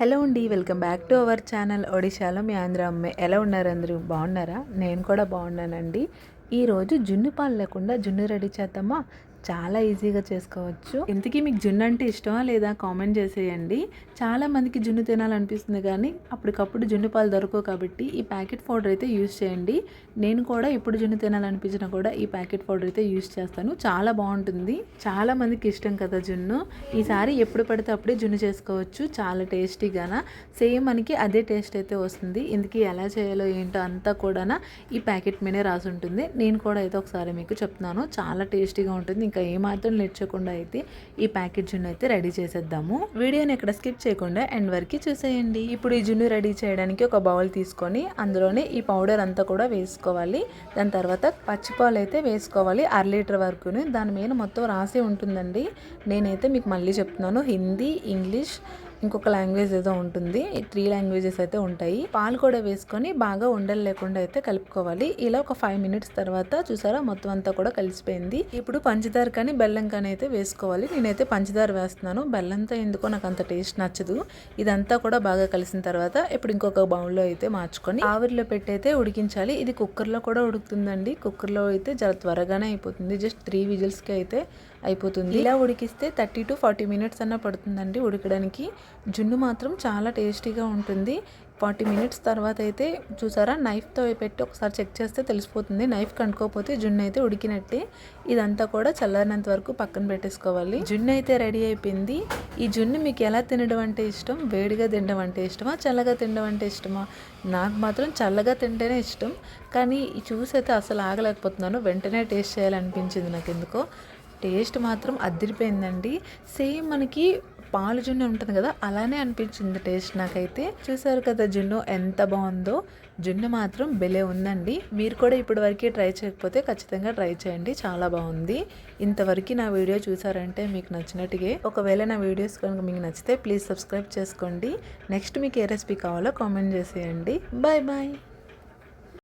Hello అండి welcome back to our channel ఒడిశాలో మీ ఆంధ్ర అమ్మాయి ఎలా ఉన్నారు అందరూ? బాగున్నారా? నేను కూడా బాగున్నానండి. ఈరోజు జున్ను పాలు లేకుండా జున్ను రెడీ చేద్దామా? చాలా ఈజీగా చేసుకోవచ్చు. ఇంతకీ మీకు జున్ను అంటే ఇష్టమా లేదా కామెంట్ చేసేయండి. చాలా మందికి జున్ను తినాలనిపిస్తుంది కానీ అప్పటికప్పుడు జున్ను పాలు దొరకవు కాబట్టి ఈ ప్యాకెట్ పౌడర్ అయితే యూస్ చేయండి. నేను కూడా ఇప్పుడు జున్ను తినాలనిపించినా కూడా ఈ ప్యాకెట్ పౌడర్ అయితే యూజ్ చేస్తాను. చాలా బాగుంటుంది. చాలా మందికి ఇష్టం కదా జున్ను. ఈసారి ఎప్పుడు పడితే అప్పుడే జున్ను చేసుకోవచ్చు. చాలా టేస్టీగానా? సేమ్ మనకి అదే టేస్ట్ అయితే వస్తుంది. ఇందుకీ ఎలా చేయాలో ఏంటో అంతా కూడా ఈ ప్యాకెట్ మీదే రాసి ఉంటుంది నేను కూడా అయితే ఒకసారి మీకు చెప్తున్నాను. చాలా టేస్టీగా ఉంటుంది. ఇంకా ఏమాత్రం నేర్చకుండా అయితే ఈ ప్యాకెట్ జున్ను అయితే రెడీ చేసేద్దాము. వీడియోని ఎక్కడ స్కిప్ చేయకుండా ఎండ్ వరకు చూసేయండి. ఇప్పుడు ఈ జున్ను రెడీ చేయడానికి ఒక బౌల్ తీసుకొని అందులోనే ఈ పౌడర్ అంతా కూడా వేసుకోవాలి. దాని తర్వాత పచ్చిపాలు అయితే వేసుకోవాలి. అర లీటర్ వరకుని. దాని మీద మొత్తం రాసి ఉంటుందండి. నేనైతే మీకు మళ్ళీ చెప్తున్నాను. హిందీ ఇంగ్లీష్ ఇంకొక లాంగ్వేజ్ ఏదో ఉంటుంది. త్రీ లాంగ్వేజెస్ అయితే ఉంటాయి. పాలు కూడా వేసుకొని బాగా ఉండలు లేకుండా అయితే కలుపుకోవాలి. ఇలా ఒక ఫైవ్ మినిట్స్ తర్వాత చూసారా మొత్తం అంతా కూడా కలిసిపోయింది. ఇప్పుడు పంచదార కానీ బెల్లం కానీ అయితే వేసుకోవాలి. నేనైతే పంచదార వేస్తున్నాను. బెల్లంతో ఎందుకో నాకు అంత టేస్ట్ నచ్చదు. ఇదంతా కూడా బాగా కలిసిన తర్వాత ఇప్పుడు ఇంకొక బౌల్లో అయితే మార్చుకొని ఆవిరిలో పెట్టి అయితే ఉడికించాలి. ఇది కుక్కర్లో కూడా ఉడుకుతుందండి. కుక్కర్లో అయితే చాలా త్వరగానే అయిపోతుంది. జస్ట్ త్రీ విజిల్స్కి అయితే అయిపోతుంది. ఇలా ఉడికిస్తే థర్టీ టు ఫార్టీ మినిట్స్ అన్న పడుతుందండి ఉడకడానికి. జున్ను మాత్రం చాలా టేస్టీగా ఉంటుంది. ఫార్టీ మినిట్స్ తర్వాత అయితే చూసారా? నైఫ్తో పెట్టి ఒకసారి చెక్ చేస్తే తెలిసిపోతుంది. నైఫ్ కంటుకోకపోతే జున్ను అయితే ఉడికినట్టే. ఇదంతా కూడా చల్లారినంత వరకు పక్కన పెట్టేసుకోవాలి. జున్ను అయితే రెడీ అయిపోయింది. ఈ జున్ను మీకు ఎలా తినడం అంటే ఇష్టం? వేడిగా తినడం అంటే ఇష్టమా? చల్లగా తినడం అంటే ఇష్టమా? నాకు మాత్రం చల్లగా తింటేనే ఇష్టం. కానీ చూసి అయితే అసలు ఆగలేకపోతున్నాను. వెంటనే టేస్ట్ చేయాలనిపించింది నాకు ఎందుకో టేస్ట్ మాత్రం అదిరిపోయిందండి. సేమ్ మనకి పాలు జున్ను ఉంటుంది కదా అలానే అనిపించింది టేస్ట్ నాకైతే. చూసారు కదా జున్ను ఎంత బాగుందో. జున్ను మాత్రం బెలే ఉందండి. మీరు కూడా ఇప్పటి వరకు ట్రై చేయకపోతే ఖచ్చితంగా ట్రై చేయండి చాలా బాగుంది. ఇంతవరకు నా వీడియో చూసారంటే మీకు నచ్చినట్టుగా. ఒకవేళ నా వీడియోస్ కనుక మీకు నచ్చితే ప్లీజ్ సబ్స్క్రైబ్ చేసుకోండి. నెక్స్ట్ మీకు ఏ రెసిపీ కావాలో కామెంట్ చేసేయండి. Bye bye.